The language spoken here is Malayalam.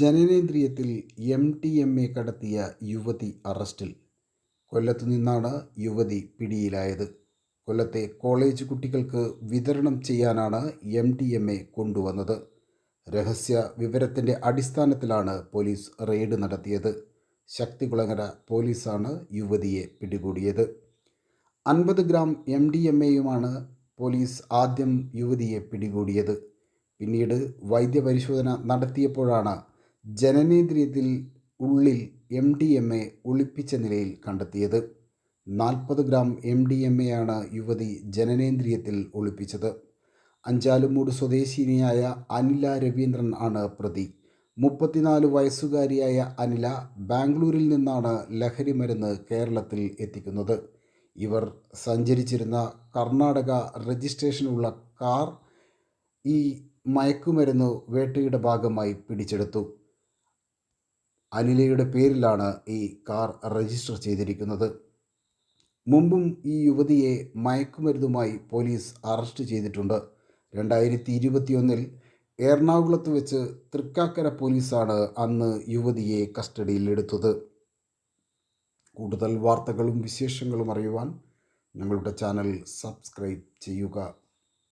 ജനനേന്ദ്രിയത്തിൽ എം ടി എം എ കടത്തിയ യുവതി അറസ്റ്റിൽ. കൊല്ലത്തു നിന്നാണ് യുവതി പിടിയിലായത്. കൊല്ലത്തെ കോളേജ് കുട്ടികൾക്ക് വിതരണം ചെയ്യാനാണ് എം ടി എം എ കൊണ്ടുവന്നത്. രഹസ്യ വിവരത്തിന്റെ അടിസ്ഥാനത്തിലാണ് പോലീസ് റെയ്ഡ് നടത്തിയത്. ശക്തികുളങ്ങര പോലീസാണ് യുവതിയെ പിടികൂടിയത്. അൻപത് ഗ്രാം എം ഡി എം എയുമാണ് പോലീസ് ആദ്യം യുവതിയെ പിടികൂടിയത്. പിന്നീട് വൈദ്യപരിശോധന നടത്തിയപ്പോഴാണ് ജനനേന്ദ്രിയത്തിൽ ഉള്ളിൽ എം ഡി എം എ ഒളിപ്പിച്ച നിലയിൽ കണ്ടെത്തിയത്. നാൽപ്പത് ഗ്രാം എം ഡി എം എയാണ് യുവതി ജനനേന്ദ്രിയത്തിൽ ഒളിപ്പിച്ചത്. അഞ്ചാലുമൂട് സ്വദേശിനിയായ അനില രവീന്ദ്രൻ ആണ് പ്രതി. മുപ്പത്തിനാല് വയസ്സുകാരിയായ അനില ബാംഗ്ലൂരിൽ നിന്നാണ് ലഹരി മരുന്ന് കേരളത്തിൽ എത്തിക്കുന്നത്. ഇവർ സഞ്ചരിച്ചിരുന്ന കർണാടക രജിസ്ട്രേഷനുള്ള കാർ ഈ മയക്കുമരുന്ന് വേട്ടയുടെ ഭാഗമായി പിടിച്ചെടുത്തു. അനിലയുടെ പേരിലാണ് ഈ കാർ രജിസ്റ്റർ ചെയ്തിരിക്കുന്നത്. മുമ്പും ഈ യുവതിയെ മയക്കുമരുന്നുമായി പോലീസ് അറസ്റ്റ് ചെയ്തിട്ടുണ്ട്. രണ്ടായിരത്തി ഇരുപത്തിയൊന്നിൽ എറണാകുളത്ത് വെച്ച് തൃക്കാക്കര പോലീസാണ് അന്ന് യുവതിയെ കസ്റ്റഡിയിലെടുത്തത് കൂടുതൽ വാർത്തകളും വിശേഷങ്ങളും അറിയുവാൻ ഞങ്ങളുടെ ചാനൽ സബ്സ്ക്രൈബ് ചെയ്യുക.